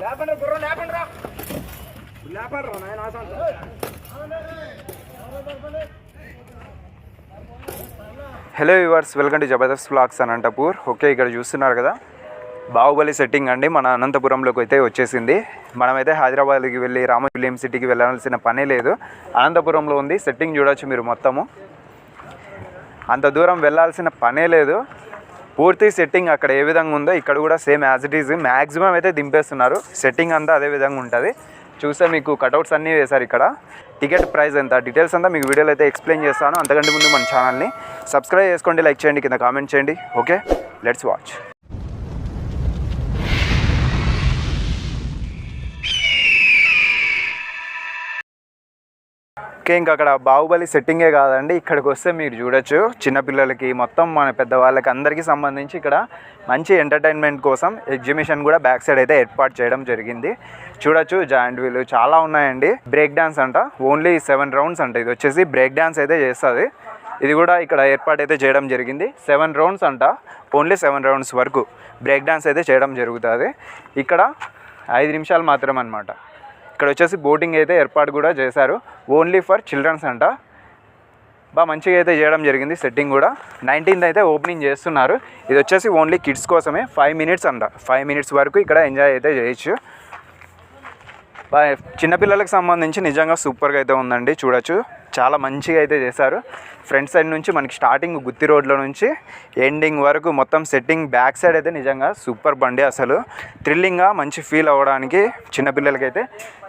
లేపండి గుర్రం లేపండి రా. లేపండి రా నాయన hello viewers welcome to Jabardasth flags Anantapur okay ఇక్కడ చూస్తున్నారు కదా. బాహుబలి సెట్టింగ్ అండి మన అనంతపురంలోకి అయితే వచ్చేసింది. మనమైతే హైదరాబాద్కి వెళ్ళి రామ ఫిలిం సిటీకి వెళ్ళాల్సిన పనే లేదు. అనంతపురంలో ఉంది సెట్టింగ్ చూడొచ్చు మీరు మొత్తము. అంత దూరం వెళ్ళాల్సిన పనే లేదు. పూర్తి సెట్టింగ్ అక్కడ ఏ విధంగా ఉందో ఇక్కడ కూడా same as it is maximum అయితే దింపేస్తున్నారు. సెట్టింగ్ అంతా అదే విధంగా ఉంటుంది. చూస్తే మీకు కటౌట్స్ అన్నీ వేశారు ఇక్కడ. టికెట్ ప్రైస్ ఎంత? డీటెయిల్స్ అంతా మీకు వీడియోలో అయితే ఎక్స్ప్లెయిన్ చేస్తాను. అంతకంటే ముందు మన ఛానల్ని సబ్స్క్రైబ్ చేసుకోండి లైక్ చేయండి కింద కామెంట్ చేయండి. ఓకే లెట్స్ వాచ్ ఓకే ఇంకా అక్కడ బాహుబలి సెట్టింగే కాదండి. ఇక్కడికి వస్తే మీరు చూడొచ్చు. చిన్నపిల్లలకి మొత్తం మన పెద్దవాళ్ళకి అందరికీ సంబంధించి ఇక్కడ మంచి ఎంటర్టైన్మెంట్ కోసం ఎగ్జిబిషన్ కూడా బ్యాక్ సైడ్ అయితే ఏర్పాటు చేయడం జరిగింది. చూడొచ్చు జాయింట్ వీలు చాలా ఉన్నాయండి. బ్రేక్ డ్యాన్స్ అంట. ఓన్లీ సెవెన్ రౌండ్స్ అంట. ఇది వచ్చేసి బ్రేక్ డ్యాన్స్ అయితే చేస్తుంది. ఇది కూడా ఇక్కడ ఏర్పాటు అయితే చేయడం జరిగింది. సెవెన్ రౌండ్స్ అంట. ఓన్లీ సెవెన్ రౌండ్స్ వరకు బ్రేక్ డ్యాన్స్ అయితే చేయడం జరుగుతుంది. ఇక్కడ ఐదు నిమిషాలు మాత్రం అనమాట ఇక్కడ వచ్చేసి బోటింగ్ అయితే ఏర్పాటు కూడా చేశారు. ఓన్లీ ఫర్ చిల్డ్రన్స్ అంట. బాగా మంచిగా అయితే చేయడం జరిగింది సెట్టింగ్ కూడా. నైన్టీన్త్ అయితే ఓపెనింగ్ చేస్తున్నారు. ఇది వచ్చేసి ఓన్లీ కిడ్స్ కోసమే. ఫైవ్ మినిట్స్ అంట. ఫైవ్ మినిట్స్ వరకు ఇక్కడ ఎంజాయ్ అయితే చేయొచ్చు. చిన్నపిల్లలకు సంబంధించి నిజంగా సూపర్గా అయితే ఉందండి. చూడొచ్చు. చాలా మంచిగా అయితే చేశారు. ఫ్రంట్ సైడ్ నుంచి మనకి స్టార్టింగ్ గుత్తి రోడ్లో నుంచి ఎండింగ్ వరకు మొత్తం సెట్టింగ్ బ్యాక్ సైడ్ అయితే నిజంగా సూపర్ బండి అసలు. థ్రిల్లింగ్గా మంచి ఫీల్ అవ్వడానికి చిన్నపిల్లలకైతే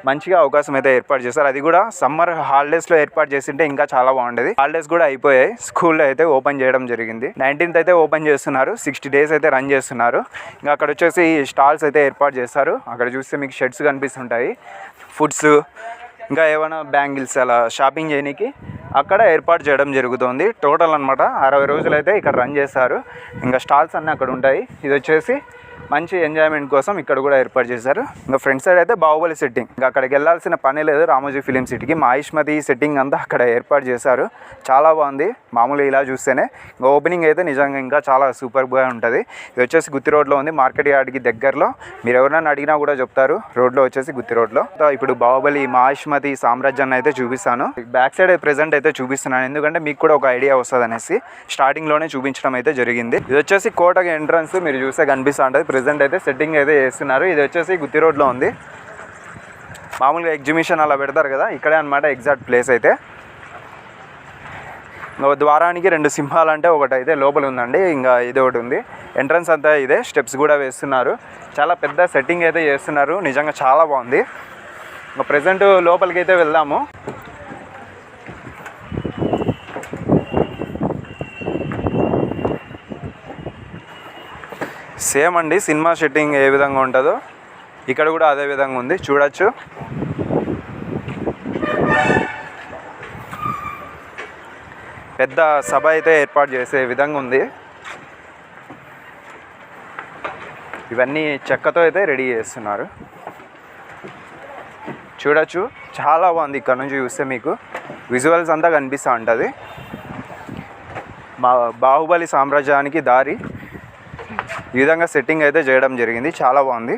మంచిగా అవకాశం అయితే ఏర్పాటు చేశారు. అది కూడా సమ్మర్ హాలిడేస్లో ఏర్పాటు చేసింటే ఇంకా చాలా బాగుండేది. హాలిడేస్ కూడా అయిపోయాయి. స్కూల్లో అయితే ఓపెన్ చేయడం జరిగింది. నైన్టీన్త్ అయితే ఓపెన్ చేస్తున్నారు. సిక్స్టీ డేస్ అయితే రన్ చేస్తున్నారు. ఇంకా అక్కడ వచ్చేసి స్టాల్స్ అయితే ఏర్పాటు చేస్తారు అక్కడ చూస్తే మీకు షెడ్స్ కనిపిస్తుంటాయి. ఫుడ్స్ ఇంకా ఏమైనా బ్యాంగిల్స్ అలా షాపింగ్ చేయడానికి అక్కడ ఏర్పాటు చేయడం జరుగుతుంది. టోటల్ అనమాట అరవై రోజులు అయితే ఇక్కడ రన్ చేస్తారు ఇంకా స్టాల్స్ అన్నీ అక్కడ ఉంటాయి. ఇది వచ్చేసి మంచి ఎంజాయ్మెంట్ కోసం ఇక్కడ కూడా ఏర్పాటు చేశారు. ఇంకా ఫ్రంట్ సైడ్ అయితే బాహుబలి సెట్టింగ్ ఇంకా అక్కడికి వెళ్ళాల్సిన పని లేదు రామోజీ ఫిలిం సిటీకి మహిష్మతి సెట్టింగ్ అంతా అక్కడ ఏర్పాటు చేశారు. చాలా బాగుంది. మామూలుగా ఇలా చూస్తేనే. ఇంకా ఓపెనింగ్ అయితే నిజంగా ఇంకా చాలా సూపర్గా ఉంటుంది. ఇది వచ్చేసి గుత్తి రోడ్లో ఉంది. మార్కెట్ యార్డ్కి దగ్గరలో. మీరు ఎవరైనా అడిగినా కూడా చెప్తారు. రోడ్లో వచ్చేసి గుత్తి రోడ్లో. ఇప్పుడు బాహుబలి మహిష్మతి సామ్రాజ్యాన్ని అయితే చూపిస్తాను. బ్యాక్ సైడ్ ప్రెసెంట్ అయితే చూపిస్తున్నాను. ఎందుకంటే మీకు కూడా ఒక ఐడియా వస్తుంది అనేసి స్టార్టింగ్లోనే చూపించడం అయితే జరిగింది. ఇది వచ్చేసి కోటకి ఎంట్రన్స్ మీరు చూస్తే కనిపిస్తూ ఉంటుంది. ప్రజెంట్ అయితే సెట్టింగ్ అయితే చేస్తున్నారు. ఇది వచ్చేసి గుత్తి రోడ్లో ఉంది. మామూలుగా ఎగ్జిబిషన్ అలా పెడతారు కదా ఇక్కడే అనమాట ఎగ్జాక్ట్ ప్లేస్ అయితే. ఇంకా ద్వారానికి రెండు సింహాలు అంటే ఒకటి అయితే లోపల ఉందండి ఇంకా ఇది ఒకటి ఉంది. ఎంట్రన్స్ అంతా ఇదే స్టెప్స్ కూడా వేస్తున్నారు. చాలా పెద్ద సెట్టింగ్ అయితే చేస్తున్నారు. నిజంగా చాలా బాగుంది. ఇంకా ప్రజెంట్ లోపలికి అయితే వెళ్దాము. సేమ్ అండి సినిమా సెట్టింగ్ ఏ విధంగా ఉంటుందో ఇక్కడ కూడా అదే విధంగా ఉంది చూడొచ్చు. పెద్ద సభ అయితే ఏర్పాటు చేసే విధంగా ఉంది. ఇవన్నీ చెక్కతో అయితే రెడీ చేస్తున్నారు. చూడొచ్చు చాలా బాగుంది ఇక్కడ నుంచి చూస్తే మీకు. విజువల్స్ అంతా కనిపిస్తూ ఉంటుంది. మా బాహుబలి సామ్రాజ్యానికి దారి ఈ విధంగా సెట్టింగ్ అయితే చేయడం జరిగింది. చాలా బాగుంది.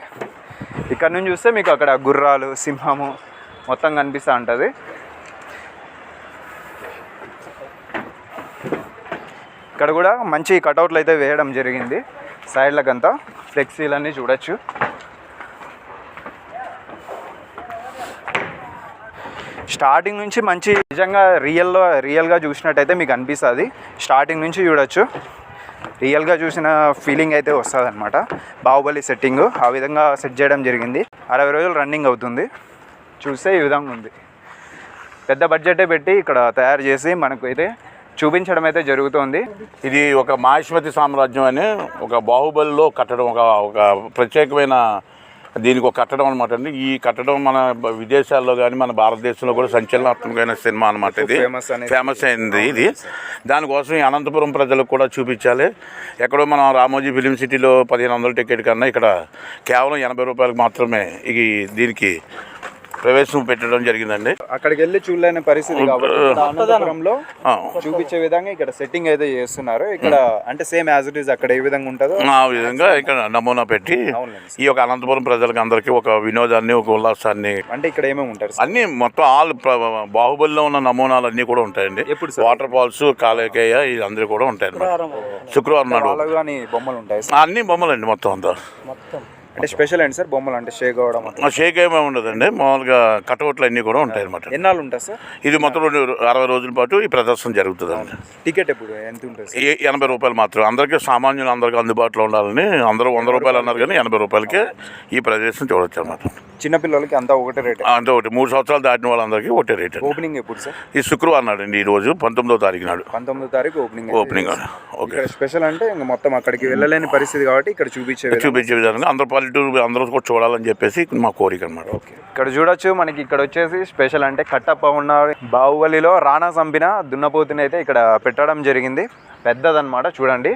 ఇక్కడ నుంచి చూస్తే మీకు అక్కడ గుర్రాలు సింహము మొత్తం కనిపిస్తూ ఉంటుంది. ఇక్కడ కూడా మంచి కటౌట్లు అయితే వేయడం జరిగింది. సైడ్లకంతా ఫ్లెక్సీలన్నీ చూడొచ్చు. స్టార్టింగ్ నుంచి మంచి నిజంగా రియల్లో రియల్గా చూసినట్టయితే మీకు అనిపిస్తుంది. స్టార్టింగ్ నుంచి చూడొచ్చు. రియల్గా చూసిన ఫీలింగ్ అయితే వస్తుంది అనమాట బాహుబలి సెట్టింగ్ ఆ విధంగా సెట్ చేయడం జరిగింది. అరవై రోజులు రన్నింగ్ అవుతుంది. చూస్తే ఈ విధంగా ఉంది. పెద్ద బడ్జెటే పెట్టి ఇక్కడ తయారు చేసి మనకు అయితే చూపించడం అయితే జరుగుతుంది. ఇది ఒక మాహిష్మతి సామ్రాజ్యం అని ఒక బాహుబలిలో కట్టడం ఒక ఒక ప్రత్యేకమైన దీనికి ఒక కట్టడం అనమాట అండి. ఈ కట్టడం మన విదేశాల్లో కానీ మన భారతదేశంలో కూడా సంచలనాత్మకమైన సినిమా అనమాట ఇది. ఫేమస్ అయింది ఇది. దానికోసం ఈ అనంతపురం ప్రజలకు కూడా చూపించాలి. ఎక్కడో మనం రామోజీ ఫిలిం సిటీలో పదిహేను వందల టికెట్ కన్నా ఇక్కడ కేవలం ఎనభై రూపాయలకు మాత్రమే ఈ దీనికి ప్రవేశం పెట్టడం జరిగిందండి. అక్కడికి వెళ్ళి చూడలేని పరిస్థితి అనంతపురంలో చూపించే విధంగా ఇక్కడ సెట్టింగ్ అయితే చేస్తున్నారు. ఇక్కడ అంటే సేమ్ యాజ్ ఇట్ ఈస్ అక్కడ ఏ విధంగా ఉంటుందో ఆ విధంగా ఇక్కడ నమూనా పెట్టి ఈ యొక్క అనంతపురం ప్రజలకు అందరికీ ఒక వినోదాన్ని ఒక ఉల్లాసాన్ని అంటే ఇక్కడ ఏమేమి ఉంటారు? అన్ని మొత్తం ఆల్ బాహుబలిలో ఉన్న నమూనాలు అన్నీ కూడా ఉంటాయండి. ఎప్పుడు? వాటర్ ఫాల్స్ కాలేకేయ ఇది అందరూ కూడా ఉంటాయి శుక్రవారం. నాడు. బొమ్మలు ఉంటాయి. అన్ని బొమ్మలండి మొత్తం అంతా. అంటే స్పెషల్ ఏంటి సార్? బొమ్మలు అంటే షేక్. ఆ షేక్ ఏమీ ఉండదండి. మామూలుగా కటౌట్లు అన్నీ కూడా ఉంటాయి అనమాట ఎన్నాళ్ళు ఉంటుంది సార్? ఇది మొత్తం రెండు అరవై రోజుల పాటు ఈ ప్రదర్శన జరుగుతుందండి. టికెట్ ఎప్పుడు? ఎంత ఉంటుంది ఎనభై రూపాయలు మాత్రం అందరికీ సామాన్యులు అందరికీ అందుబాటులో ఉండాలని అందరూ వంద రూపాయలు అన్నారు కానీ ఎనభై రూపాయలకే ఈ ప్రదేశం చూడొచ్చు అనమాట చిన్నపిల్లలకి అంతా ఒకటే రేట్? అంతే ఒకటి. మూడు సంవత్సరాలు దాటిన వాళ్ళందరికీ ఒకటే రేట్ అండి. ఓపెనింగ్ ఎప్పుడు సార్? ఈ శుక్రవారం నాడు అండి ఈ రోజు పంతొమ్మిదో తారీఖు నాడు. పంతొమ్మిదో తారీఖు ఓపెనింగ్ ఓపెనింగ్ ఓకే. స్పెషల్ అంటే ఇంకా మొత్తం అక్కడికి వెళ్ళలేని పరిస్థితి కాబట్టి ఇక్కడ చూపించే. చూపించే విధంగా అందరూ పల్లెటూరు అందరూ కూడా చూడాలని చెప్పేసి మా కోరిక అనమాట ఓకే. ఇక్కడ చూడొచ్చు మనకి ఇక్కడ వచ్చేసి స్పెషల్ అంటే కట్టప్ప ఉన్న బాహుబలిలో రాణా చంపిన దున్నపోతుని అయితే ఇక్కడ పెట్టడం జరిగింది. పెద్దదన్నమాట చూడండి.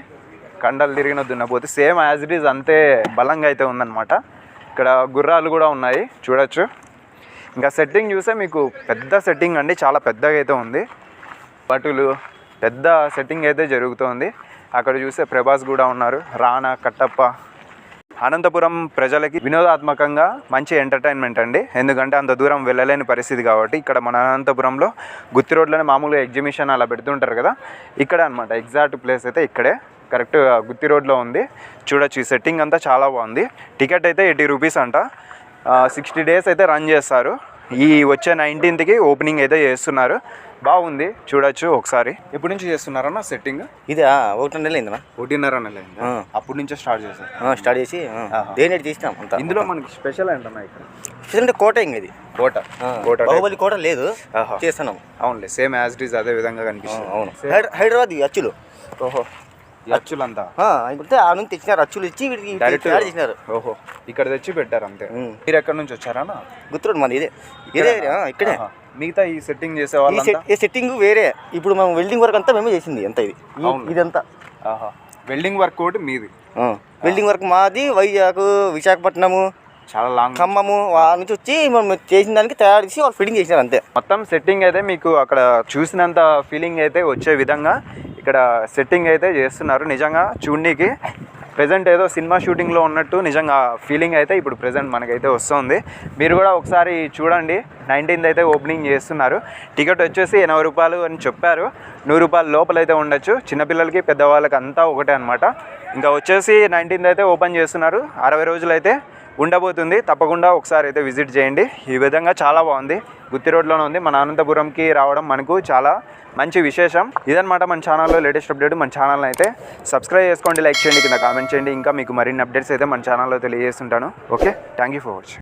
కండలు తిరిగిన దున్నపోతు సేమ్ యాజ్ ఇట్ ఈజ్ అంతే బలంగా అయితే ఉందన్నమాట. ఇక్కడ గుర్రాలు కూడా ఉన్నాయి చూడొచ్చు. ఇంకా సెట్టింగ్ చూస్తే మీకు పెద్ద సెట్టింగ్ అండి చాలా పెద్దగా అయితే ఉంది. భటులు పెద్ద సెట్టింగ్ అయితే జరుగుతోంది. అక్కడ చూస్తే ప్రభాస్ కూడా ఉన్నారు రానా కట్టప్ప. అనంతపురం ప్రజలకి వినోదాత్మకంగా మంచి ఎంటర్టైన్మెంట్ అండి. ఎందుకంటే అంత దూరం వెళ్ళలేని పరిస్థితి కాబట్టి ఇక్కడ మన అనంతపురంలో గుత్తి రోడ్లోనే మామూలుగా ఎగ్జిబిషన్ అలా పెడుతుంటారు కదా. ఇక్కడ అనమాట ఎగ్జాక్ట్ ప్లేస్ అయితే ఇక్కడే. కరెక్ట్ గుత్తి రోడ్లో ఉంది. చూడొచ్చు ఈ సెట్టింగ్ అంతా చాలా బాగుంది. టికెట్ అయితే ఎయిటీ రూపీస్ అంట. సిక్స్టీ డేస్ అయితే రన్ చేస్తారు. ఈ వచ్చే నైన్టీన్త్కి ఓపెనింగ్ అయితే చేస్తున్నారు. బాగుంది చూడొచ్చు ఒకసారి. ఎప్పటి నుంచి చేస్తున్నారన్న సెట్టింగ్? ఇది ఒకటి నెల అయిందన్నా ఒకటిన్నర నెల అయిందా? అప్పటి నుంచే స్టార్ట్ చేశారు. స్టార్ట్ చేసి. దేని తీసినాం అంత ఇందులో మనకి స్పెషల్ ఏంటన్నా ఇక్కడ? అంటే కోట ఇంక ఇది. కోట. కోట. బాహుబలి కోట లేదు. చేస్తున్నాం. అవునులే సేమ్ యాజ్ ఇట్ ఈస్ అదే విధంగా కనిపిస్తుంది. అవును. హైద- హైదరాబాద్ అచ్చులు. ఓహో. అచ్చులంతా అయితే ఆ నుంచి తెచ్చినారు అచ్చులు ఇచ్చి వీటికి డైరెక్ట్ చేసినారు. ఓహో ఇక్కడ తెచ్చి పెట్టారు అంతే. మీరు ఎక్కడి నుంచి వచ్చారా గుర్తుడు మాది ఇదే ఇదే ఇక్కడే. మిగతా ఈ సెట్టింగ్ చేసే ఈ సెట్టింగ్ వేరే. ఇప్పుడు మనం వెల్డింగ్ వర్క్ అంతా మేమే చేసింది ఎంత ఇది. ఇదంతా. ఆహా. వెల్డింగ్ వర్క్ ఒకటి మీది. వెల్డింగ్ వర్క్ మాది వైజాగ్ విశాఖపట్నము చాలా లాంగ్ ఖమ్మము ఆ నుంచి వచ్చి మనం చేసిన దానికి తయారు చేసి వాళ్ళు ఫిట్టింగ్ చేసినారు అంతే. మొత్తం సెట్టింగ్ అయితే మీకు అక్కడ చూసినంత ఫీలింగ్ అయితే వచ్చే విధంగా ఇక్కడ సెట్టింగ్ అయితే చేస్తున్నారు. నిజంగా చూడనీకి ప్రజెంట్ ఏదో సినిమా షూటింగ్లో ఉన్నట్టు నిజంగా ఫీలింగ్ అయితే ఇప్పుడు ప్రజెంట్ మనకైతే వస్తుంది. మీరు కూడా ఒకసారి చూడండి. నైన్టీన్త్ అయితే ఓపెనింగ్ చేస్తున్నారు. టికెట్ వచ్చేసి ఎనభై రూపాయలు అని చెప్పారు. నూరు రూపాయల లోపల అయితే ఉండొచ్చు చిన్నపిల్లలకి పెద్దవాళ్ళకి అంతా ఒకటే అనమాట ఇంకా వచ్చేసి నైన్టీన్త్ అయితే ఓపెన్ చేస్తున్నారు. అరవై రోజులు అయితే ఉండబోతుంది. తప్పకుండా ఒకసారి అయితే విజిట్ చేయండి. ఈ విధంగా చాలా బాగుంది. గుత్తి రోడ్లోనే ఉంది. మన అనంతపురంకి రావడం మనకు చాలా మంచి విశేషం. ఇదన్నమాట మన ఛానల్లో లేటెస్ట్ అప్డేట్. మన ఛానల్ని అయితే సబ్స్క్రైబ్ చేసుకోండి లైక్ చేయండి కింద కామెంట్ చేయండి. ఇంకా మీకు మరిన్ని అప్డేట్స్ అయితే మన ఛానల్లో తెలియజేస్తుంటాను. Okay? Thank you for watching.